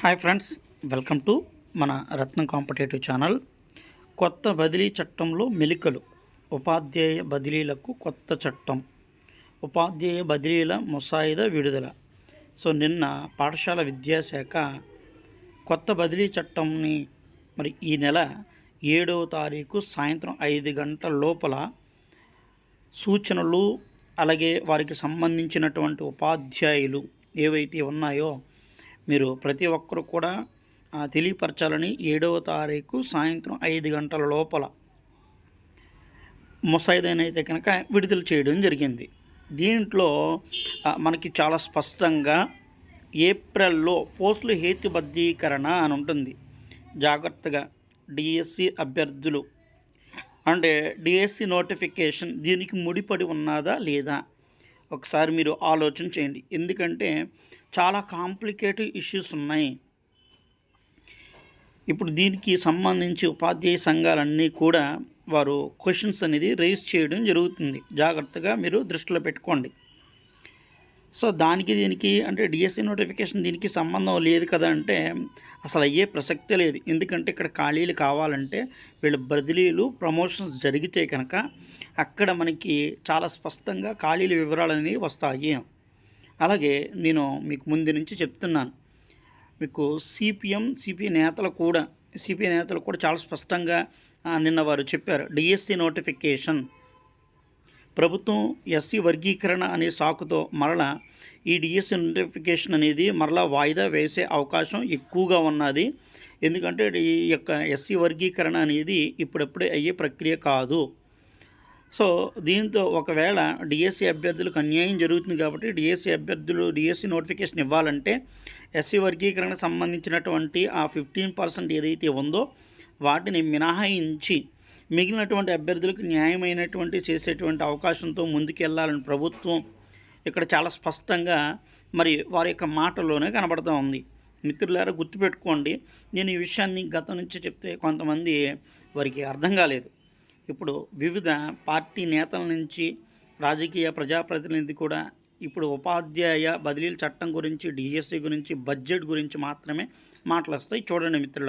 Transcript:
Hi friends welcome to మన రత్నం competitive channel. కొత్త బదిలీ చట్టంలో మెలికలు. ఉపాధ్యాయ బదిలీలకు కొత్త చట్టం. ఉపాధ్యాయ బదిలీల ముసాయిదా విడుదల. సో నిన్న పాఠశాల విద్యాశాఖ కొత్త బదిలీ చట్టంని మరి ఈ నెల ఏడవ తారీఖు సాయంత్రం ఐదు గంటల లోపల సూచనలు అలాగే వారికి సంబంధించినటువంటి ఉపాధ్యాయులు ఏవైతే ఉన్నాయో మీరు ప్రతి ఒక్కరు కూడా తెలియపరచాలని ఏడవ తారీఖు సాయంత్రం ఐదు గంటల లోపల ముసాయిదానైతే కనుక విడుదల చేయడం జరిగింది. దీంట్లో మనకి చాలా స్పష్టంగా ఏప్రిల్లో పోస్టుల హేతుబద్ధీకరణ అని ఉంటుంది. జాగ్రత్తగా డిఎస్సి అభ్యర్థులు అంటే డిఎస్సి నోటిఫికేషన్ దీనికి ముడిపడి ఉన్నదా లేదా ఒకసారి మీరు ఆలోచన చేయండి. ఎందుకంటే చాలా కాంప్లికేటెడ్ ఇష్యూస్ ఉన్నాయి. ఇప్పుడు దీనికి సంబంధించి ఉపాధ్యాయ సంఘాలన్నీ కూడా వారు క్వశ్చన్స్ అనేది రేస్ చేయడం జరుగుతుంది. జాగ్రత్తగా మీరు దృష్టిలో పెట్టుకోండి. సో దానికి దీనికి అంటే డిఎస్సి నోటిఫికేషన్ దీనికి సంబంధం లేదు కదా అంటే అసలు అయ్యే ప్రసక్తే లేదు. ఎందుకంటే ఇక్కడ ఖాళీలు కావాలంటే వీళ్ళు బదిలీలు ప్రమోషన్స్ జరిగితే కనుక అక్కడ మనకి చాలా స్పష్టంగా ఖాళీల వివరాలు అనేవి వస్తాయి. అలాగే నేను మీకు ముందు నుంచి చెప్తున్నాను. మీకు సిపిఎం సిపి నేతలు కూడా సిపి నేతలు కూడా చాలా స్పష్టంగా నిన్న వారు చెప్పారు. డిఎస్సి నోటిఫికేషన్ ప్రభుత్వం ఎస్సీ వర్గీకరణ అనే సాకుతో మరలా ఈ డిఎస్సి నోటిఫికేషన్ అనేది మరలా వాయిదా వేసే అవకాశం ఎక్కువగా ఉన్నది. ఎందుకంటే ఈ యొక్క ఎస్సీ వర్గీకరణ అనేది ఇప్పుడప్పుడే అయ్యే ప్రక్రియ కాదు. సో దీంతో ఒకవేళ డిఎస్సి అభ్యర్థులకు అన్యాయం జరుగుతుంది కాబట్టి డిఎస్సి అభ్యర్థులు డిఎస్సి నోటిఫికేషన్ ఇవ్వాలంటే ఎస్సీ వర్గీకరణకు సంబంధించినటువంటి ఆ ఫిఫ్టీన్ పర్సెంట్ ఏదైతే ఉందో వాటిని మినహాయించి మిగిలినటువంటి అభ్యర్థులకు న్యాయమైనటువంటి చేసేటువంటి అవకాశంతో ముందుకెళ్ళాలని ప్రభుత్వం ఇక్కడ చాలా స్పష్టంగా మరి వారి యొక్క మాటల్లోనే కనబడుతూ ఉంది. మిత్రులారా గుర్తుపెట్టుకోండి నేను ఈ విషయాన్ని గతం నుంచి చెప్తే కొంతమంది వారికి అర్థం కాలేదు. ఇప్పుడు వివిధ పార్టీ నేతల నుంచి రాజకీయ ప్రజాప్రతినిధి కూడా ఇప్పుడు ఉపాధ్యాయ బదిలీల చట్టం గురించి డిఎస్సి గురించి బడ్జెట్ గురించి మాత్రమే మాటలు వస్తాయి చూడండి మిత్రులారా.